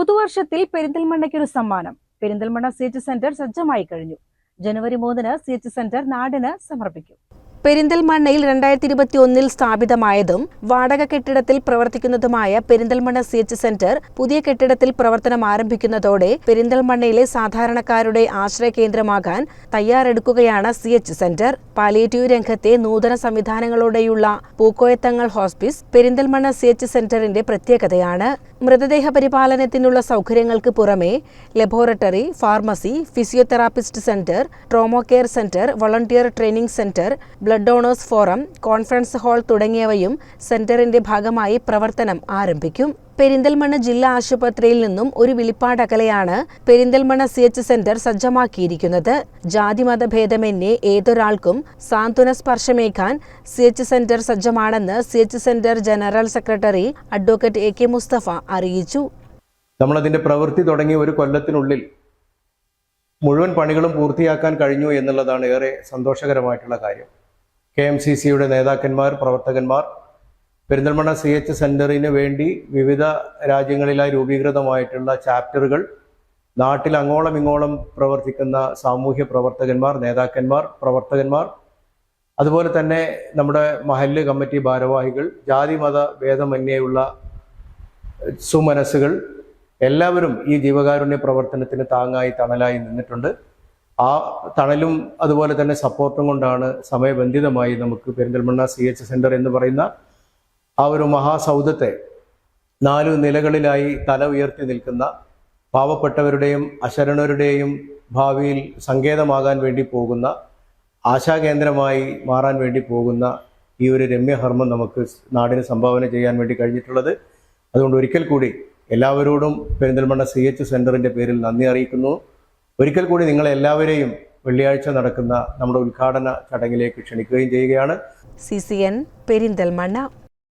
പുതുവർഷത്തിൽ പെരിന്തൽമണ്ണയ്ക്ക് ഒരു സമ്മാനം. Perinthalmanna C H centre സജ്ജമായി കഴിഞ്ഞു. ജനുവരി മൂന്നിന് സി എച്ച് സെന്റർ നാടിന് സമർപ്പിക്കും. പെരിന്തൽമണ്ണയിൽ രണ്ടായിരത്തി ഇരുപത്തി ഒന്നിൽ സ്ഥാപിതമായതും വാടക കെട്ടിടത്തിൽ പ്രവർത്തിക്കുന്നതുമായ പെരിന്തൽമണ്ണ സി എച്ച് സെന്റർ പുതിയ കെട്ടിടത്തിൽ പ്രവർത്തനം ആരംഭിക്കുന്നതോടെ പെരിന്തൽമണ്ണയിലെ സാധാരണക്കാരുടെ ആശ്രയ കേന്ദ്രമാകാൻ തയ്യാറെടുക്കുകയാണ് സി എച്ച് സെന്റർ. പാലിയേറ്റീവ് രംഗത്തെ നൂതന സംവിധാനങ്ങളോടെയുള്ള Pookoya Thangal hospice Perinthalmanna C H സെന്ററിന്റെ പ്രത്യേകതയാണ്. മൃതദേഹ പരിപാലനത്തിനുള്ള സൗകര്യങ്ങൾക്ക് പുറമെ laboratory pharmacy physiotherapist centre trauma care centre volunteer training centre blood donors forum conference hall തുടങ്ങിയവയും സെന്ററിന്റെ ഭാഗമായി പ്രവർത്തനം ആരംഭിക്കും. പെരിന്തൽമണ്ണ ജില്ലാ ആശുപത്രിയിൽ നിന്നും ഒരു വിളിപ്പാടകലെയാണ് പെരിന്തൽമണ്ണ സി എച്ച് സെന്റർ സജ്ജമാക്കിയിരിക്കുന്നത്. ജാതിമത ഭേദമന്യേ ഏതൊരാൾക്കും സാന്ത്വന സ്പർശമേക്കാൻ സി എച്ച് സെന്റർ സജ്ജമാണെന്ന് C H centre general secretary advocate A K Mustafa അറിയിച്ചു. നമ്മളതിന്റെ പ്രവൃത്തി തുടങ്ങി ഒരു കൊല്ലത്തിനുള്ളിൽ മുഴുവൻ പണികളും പൂർത്തിയാക്കാൻ കഴിഞ്ഞു എന്നുള്ളതാണ് ഏറെ സന്തോഷകരമായിട്ടുള്ള കാര്യം. കെ എം സി സിയുടെ നേതാക്കന്മാർ പ്രവർത്തകന്മാർ പെരിന്തൽമണ്ണ സി എച്ച് സെന്ററിന് വേണ്ടി വിവിധ രാജ്യങ്ങളിലായി രൂപീകൃതമായിട്ടുള്ള ചാപ്റ്ററുകൾ നാട്ടിൽ അങ്ങോളം ഇങ്ങോളം പ്രവർത്തിക്കുന്ന സാമൂഹ്യ പ്രവർത്തകന്മാർ നേതാക്കന്മാർ പ്രവർത്തകന്മാർ അതുപോലെ തന്നെ നമ്മുടെ മഹല്ല് കമ്മിറ്റി ഭാരവാഹികൾ ജാതി മത ഭേദമന്യേയുള്ള സുമനസ്സുകൾ എല്ലാവരും ഈ ജീവകാരുണ്യ പ്രവർത്തനത്തിന് താങ്ങായി തണലായി നിന്നിട്ടുണ്ട്. ആ തണലും അതുപോലെ തന്നെ സപ്പോർട്ടും കൊണ്ടാണ് സമയബന്ധിതമായി നമുക്ക് പെരിന്തൽമണ്ണ സി എച്ച് സെന്റർ എന്ന് പറയുന്ന ആ ഒരു മഹാസൗധത്തെ നാലു നിലകളിലായി തല ഉയർത്തി നിൽക്കുന്ന പാവപ്പെട്ടവരുടെയും അശരണരുടെയും ഭാവിയിൽ സങ്കേതമാകാൻ വേണ്ടി പോകുന്ന ആശാകേന്ദ്രമായി മാറാൻ വേണ്ടി പോകുന്ന ഈ ഒരു രമ്യഹർമ്മം നമുക്ക് നാടിന് സംഭാവന ചെയ്യാൻ വേണ്ടി കഴിഞ്ഞിട്ടുള്ളത്. അതുകൊണ്ട് ഒരിക്കൽ കൂടി എല്ലാവരോടും പെരിന്തൽമണ്ണ സി എച്ച് സെന്ററിന്റെ പേരിൽ നന്ദി അറിയിക്കുന്നു. ഒരിക്കൽ കൂടി നിങ്ങളെല്ലാവരെയും വെള്ളിയാഴ്ച നടക്കുന്ന നമ്മുടെ ഉദ്ഘാടന ചടങ്ങിലേക്ക് ക്ഷണിക്കുകയും ചെയ്യുകയാണ്. C C N Perinthalmanna